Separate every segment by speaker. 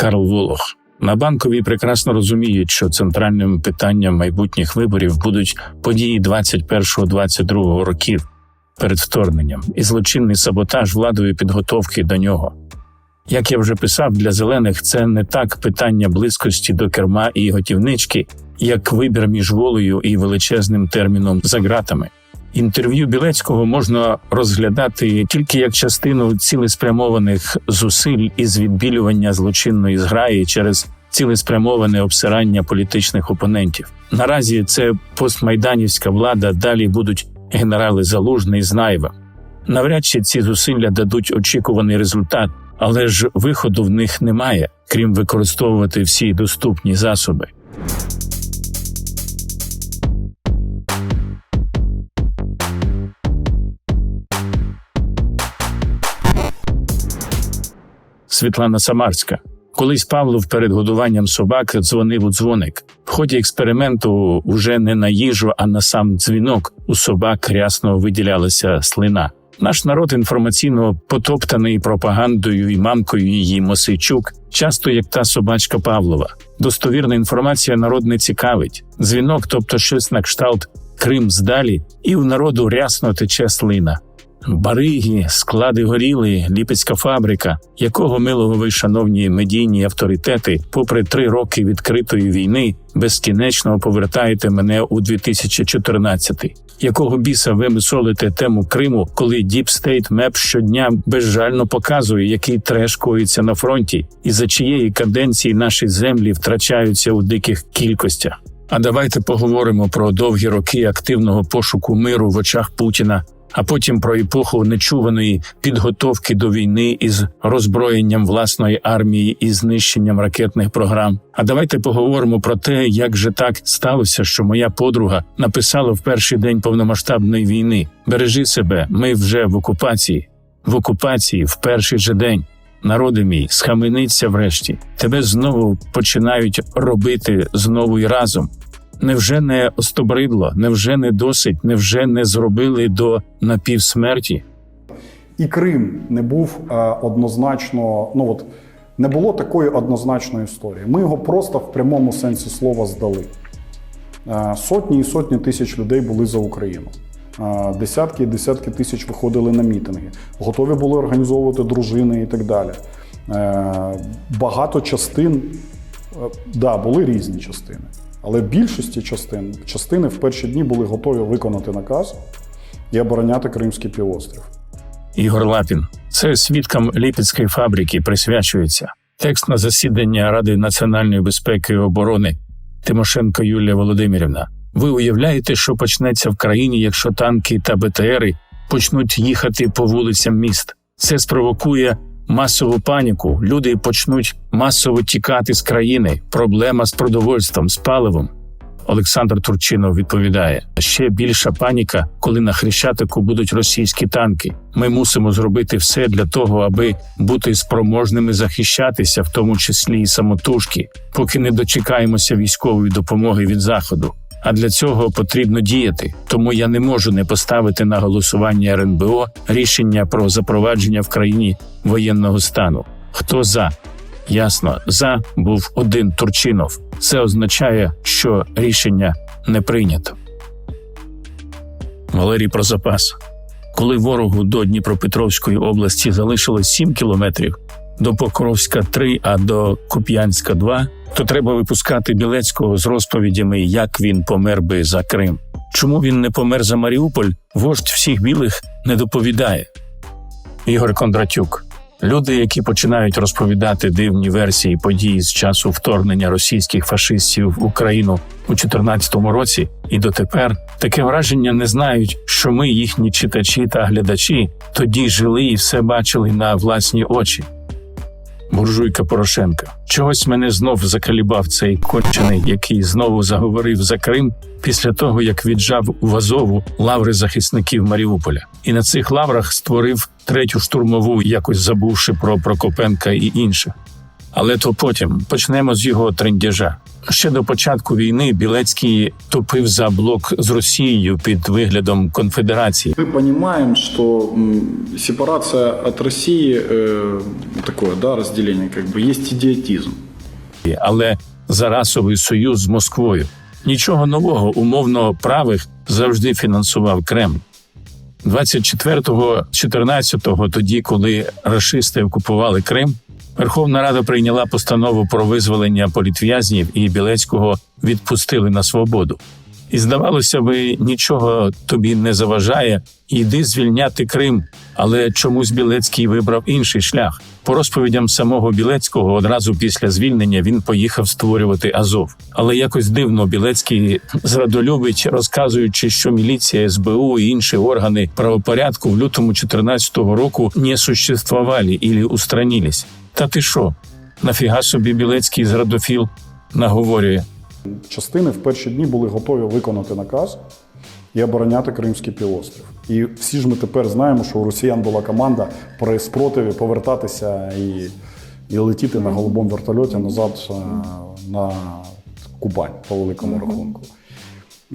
Speaker 1: Карл Волох. На банковій прекрасно розуміють, що центральним питанням майбутніх виборів будуть події 21-22 років перед вторгненням і злочинний саботаж владою підготовки до нього. Як я вже писав, для зелених це не так питання близькості до керма і готівнички, як вибір між волею і величезним терміном за ґратами. Інтерв'ю Білецького можна розглядати тільки як частину цілеспрямованих зусиль із відбілювання злочинної зграї через цілеспрямоване обсирання політичних опонентів. Наразі це постмайданівська влада. Далі будуть генерали Залужний з Наєва. Навряд чи ці зусилля дадуть очікуваний результат, але ж виходу в них немає, крім використовувати всі доступні засоби. Світлана Самарська. Колись Павлов перед годуванням собак дзвонив у дзвоник. В ході експерименту вже не на їжу, а на сам дзвінок у собак рясно виділялася слина. Наш народ інформаційно потоптаний пропагандою і мамкою її Мосейчук, часто як та собачка Павлова. Достовірна інформація народ не цікавить. Дзвінок, тобто щось на кшталт Крим здалі, і в народу рясно тече слина. Бариги, склади горіли, ліпецька фабрика, якого милого ви, шановні медійні авторитети, попри три роки відкритої війни, безкінечно повертаєте мене у 2014 Якого біса ви мисолите тему Криму, коли State Map щодня безжально показує, який треш коїться на фронті, і за чиєї каденції наші землі втрачаються у диких кількостях? А давайте поговоримо про довгі роки активного пошуку миру в очах Путіна а потім про епоху нечуваної підготовки до війни із роззброєнням власної армії і знищенням ракетних програм. А давайте поговоримо про те, як же так сталося, що моя подруга написала в перший день повномасштабної війни: Бережи себе, ми вже в окупації, в окупації в перший же день. Народи мій, схамениться врешті. Тебе знову починають робити знову й разом. Невже не остобридло, невже не досить, невже не зробили до напівсмерті?
Speaker 2: І Крим не був е, однозначно, ну от не було такої однозначної історії. Ми його просто в прямому сенсі слова здали. Е, Сотні і сотні тисяч людей були за Україну. Е, Десятки і десятки тисяч виходили на мітинги, готові були організовувати дружини і так далі. Багато частин, да, були різні частини. Але більшості частин частини в перші дні були готові виконати наказ і обороняти Кримський півострів.
Speaker 1: Ігор Лапін. Це свідкам Ліпецької фабрики присвячується. Текст на засідання Ради національної безпеки і оборони Тимошенко Юлія Володимирівна. Ви уявляєте, що почнеться в країні, якщо танки та БТРи почнуть їхати по вулицям міст? Це спровокує масову паніку. Люди почнуть масово тікати з країни. Проблема з продовольством, з паливом. Олександр Турчинов відповідає: ще більша паніка, коли на хрещатику будуть російські танки. Ми мусимо зробити все для того, аби бути спроможними захищатися, в тому числі і самотужки, поки не дочекаємося військової допомоги від заходу. А для цього потрібно діяти. Тому я не можу не поставити на голосування РНБО рішення про запровадження в країні воєнного стану. Хто за? Ясно, за був один Турчинов. Це означає, що рішення не прийнято. Валерій про запас. Коли ворогу до Дніпропетровської області залишилось 7 кілометрів, до Покровська 3, а до Куп'янська 2, то треба випускати Білецького з розповідями, як він помер би за Крим. Чому він не помер за Маріуполь? Вождь всіх білих не доповідає. Ігор Кондратюк. Люди, які починають розповідати дивні версії подій з часу вторгнення російських фашистів в Україну у 2014 році і дотепер, таке враження не знають, що ми, їхні читачі та глядачі, тоді жили і все бачили на власні очі. Буржуйка Порошенка. Чогось мене знов закалібав цей кончений, який знову заговорив за Крим після того, як віджав у Азову лаври захисників Маріуполя, і на цих лаврах створив третю штурмову, якось забувши про Прокопенка і інше Але то потім почнемо з його трендяжа. Ще до початку війни Білецький топив за блок з Росією під виглядом конфедерації.
Speaker 2: Мы понимаем, что м, сепарация от России, э, такое, да, разделение, как бы, есть идиотизм.
Speaker 1: але за расовий союз з Москвою. Нічого нового, умовно правих завжди фінансував Кремль. 24-го, 14-го, тоді, коли рашисти окупували Крим, Верховна Рада прийняла постанову про визволення політв'язнів і Білецького відпустили на свободу. І здавалося би, нічого тобі не заважає, йди звільняти Крим. Але чомусь Білецький вибрав інший шлях. По розповідям самого Білецького, одразу після звільнення він поїхав створювати Азов. Але якось дивно Білецький зрадолюбить, розказуючи, що міліція, СБУ і інші органи правопорядку в лютому 2014 року не существували і устранились. Та ти що? Нафіга собі Білецький зрадофіл наговорює.
Speaker 2: Частини в перші дні були готові виконати наказ і обороняти Кримський півострів. І всі ж ми тепер знаємо, що у росіян була команда при спротиві повертатися і, і летіти на голубому вертольоті назад е, на Кубань по великому рахунку.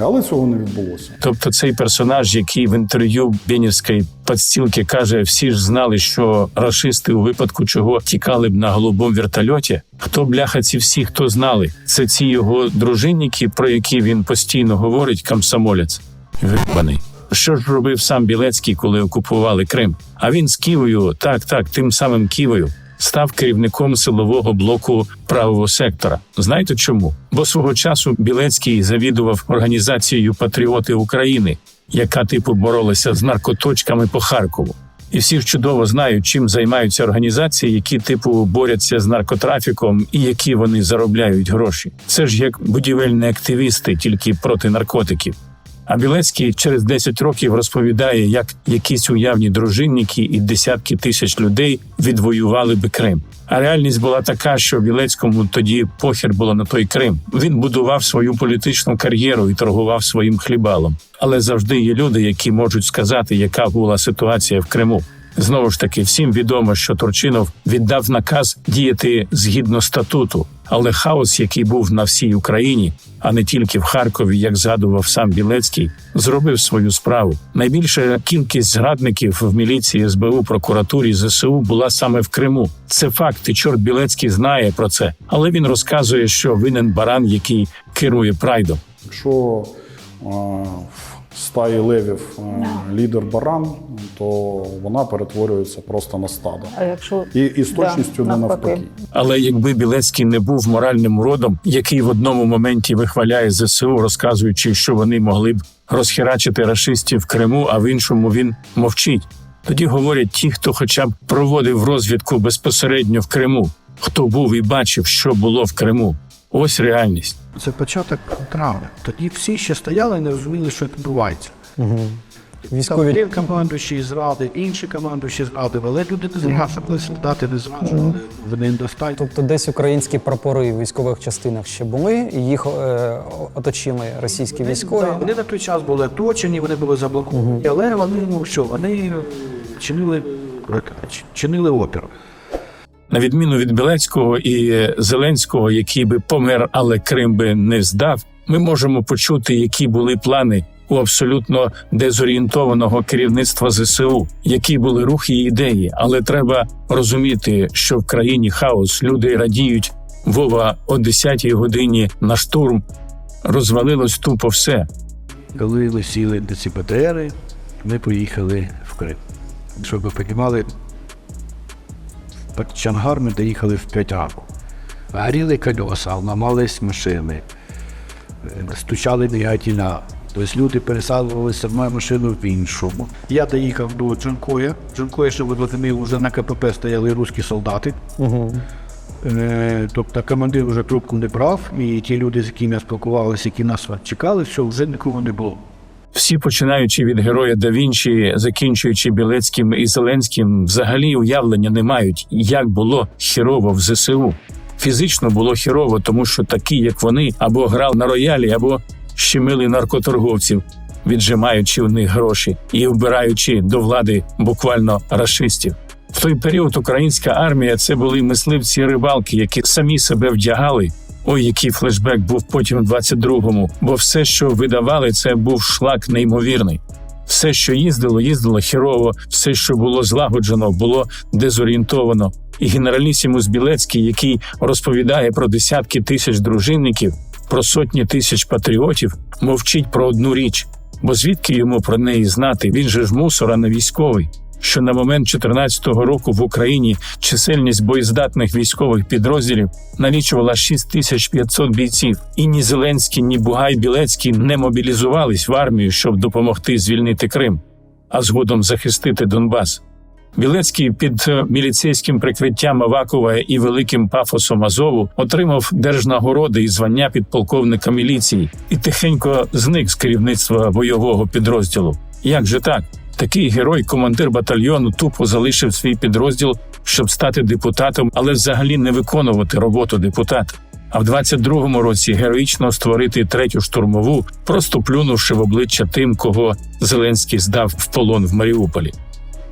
Speaker 2: Але цього не відбулося.
Speaker 1: Тобто цей персонаж, який в інтерв'ю Бенівської подстілки каже, всі ж знали, що рашисти у випадку чого тікали б на голубому вертольоті. Хто бляха ці всі, хто знали? Це ці його дружинники, про які він постійно говорить, комсомолець. Грибаний. Що ж робив сам Білецький, коли окупували Крим? А він з Ківою, так, так, тим самим Ківою, став керівником силового блоку правого сектора. Знаєте чому? Бо свого часу Білецький завідував організацією Патріоти України, яка типу боролася з наркоточками по Харкову. І всі ж чудово знають, чим займаються організації, які типу борються з наркотрафіком і які вони заробляють гроші. Це ж як будівельні активісти, тільки проти наркотиків. А Білецький через 10 років розповідає, як якісь уявні дружинники і десятки тисяч людей відвоювали би Крим. А реальність була така, що Білецькому тоді похер було на той Крим. Він будував свою політичну кар'єру і торгував своїм хлібалом. Але завжди є люди, які можуть сказати, яка була ситуація в Криму. Знову ж таки, всім відомо, що Турчинов віддав наказ діяти згідно статуту, але хаос, який був на всій Україні, а не тільки в Харкові, як згадував сам Білецький, зробив свою справу. Найбільша кількість зрадників в міліції, СБУ, прокуратурі ЗСУ була саме в Криму. Це факт, і чорт Білецький знає про це, але він розказує, що винен баран, який керує прайдом.
Speaker 2: Е, в стаї левів е, лідер баран, то вона перетворюється просто на стадо.
Speaker 3: А якщо
Speaker 2: І, і з точністю
Speaker 3: Да,
Speaker 2: не
Speaker 3: навпаки.
Speaker 2: навпаки.
Speaker 1: Але якби Білецький не був моральним уродом, який в одному моменті вихваляє ЗСУ, розказуючи, що вони могли б розхерачити рашистів в Криму, а в іншому він мовчить. Тоді говорять ті, хто хоча б проводив розвідку безпосередньо в Криму, хто був і бачив, що було в Криму. Ось реальність.
Speaker 4: Це початок травня. Тоді всі ще стояли і не розуміли, що відбувається.
Speaker 5: Військові
Speaker 4: Один командуючий зрадив, інші командуючі зрадив, але люди не зрадили, солдати не зраджували. Вони достатньо.
Speaker 5: Тобто десь українські прапори в військових частинах ще були, і їх е, оточили російські військові.
Speaker 4: Вони на той час були оточені, вони були заблоковані. Але вони ну, що, вони чинили, чинили опір.
Speaker 1: На відміну від Білецького і Зеленського, який би помер, але Крим би не здав, ми можемо почути, які були плани у абсолютно дезорієнтованого керівництва ЗСУ, які були рухи і ідеї. Але треба розуміти, що в країні хаос люди радіють. Вова о 10-й годині на штурм розвалилось тупо все.
Speaker 4: Коли лисіли ці ПТРи, ми поїхали в Крим. Щоб ви розуміли, Чангар ми доїхали в 5 ранку. Горіли кольоса, ламались машини, е, стучали двигателя. Тобто люди пересаджувалися в мою машину в іншу. Я доїхав до Джанкоя. Джанкоя, щоб ви розуміли, вже на КПП стояли русські солдати. Е, Тобто командир вже трубку не брав, і ті люди, з якими я спілкувалися, які нас чекали, все, вже нікого не було.
Speaker 1: Всі, починаючи від героя да Вінчі, закінчуючи Білецьким і Зеленським, взагалі уявлення не мають, як було хірово в ЗСУ. Фізично було хірово, тому що такі, як вони, або грав на роялі, або щемили наркоторговців, віджимаючи у них гроші і вбираючи до влади буквально рашистів. В той період українська армія це були мисливці рибалки, які самі себе вдягали, Ой, який флешбек був потім в 22-му, бо все, що видавали, це був шлак неймовірний. Все, що їздило, їздило хірово, все, що було злагоджено, було дезорієнтовано. І генералісімус Білецький, який розповідає про десятки тисяч дружинників, про сотні тисяч патріотів, мовчить про одну річ. Бо звідки йому про неї знати? Він же ж мусор, а не військовий. Що на момент 14-го року в Україні чисельність боєздатних військових підрозділів налічувала 6500 бійців, і ні Зеленський, ні Бугай Білецький не мобілізувались в армію, щоб допомогти звільнити Крим, а згодом захистити Донбас. Білецький під е, міліцейським прикриттям Авакова і великим пафосом Азову отримав держнагороди і звання підполковника міліції і тихенько зник з керівництва бойового підрозділу. Як же так? Такий герой, командир батальйону, тупо залишив свій підрозділ, щоб стати депутатом, але взагалі не виконувати роботу депутата. А в 22-му році героїчно створити третю штурмову, просто плюнувши в обличчя тим, кого Зеленський здав в полон в Маріуполі.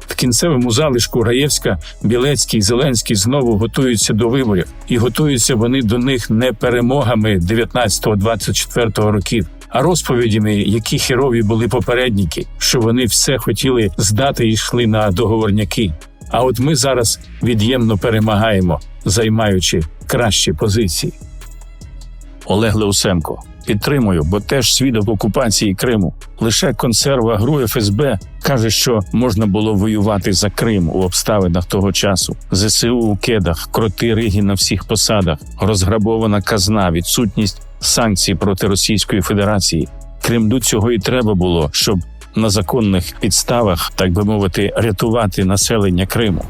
Speaker 1: В кінцевому залишку Раєвська, Білецький, Зеленський знову готуються до виборів, і готуються вони до них не перемогами 19-24 років, розповідями, які херові були попередники, що вони все хотіли здати і йшли на договорняки. А от ми зараз від'ємно перемагаємо, займаючи кращі позиції. Олег Леусенко. Підтримую, бо теж свідок окупації Криму. Лише консерва ГРУ ФСБ каже, що можна було воювати за Крим у обставинах того часу. ЗСУ у кедах, кроти риги на всіх посадах, розграбована казна, відсутність санкцій проти Російської Федерації. Кремлю цього і треба було, щоб на законних підставах, так би мовити, рятувати населення Криму.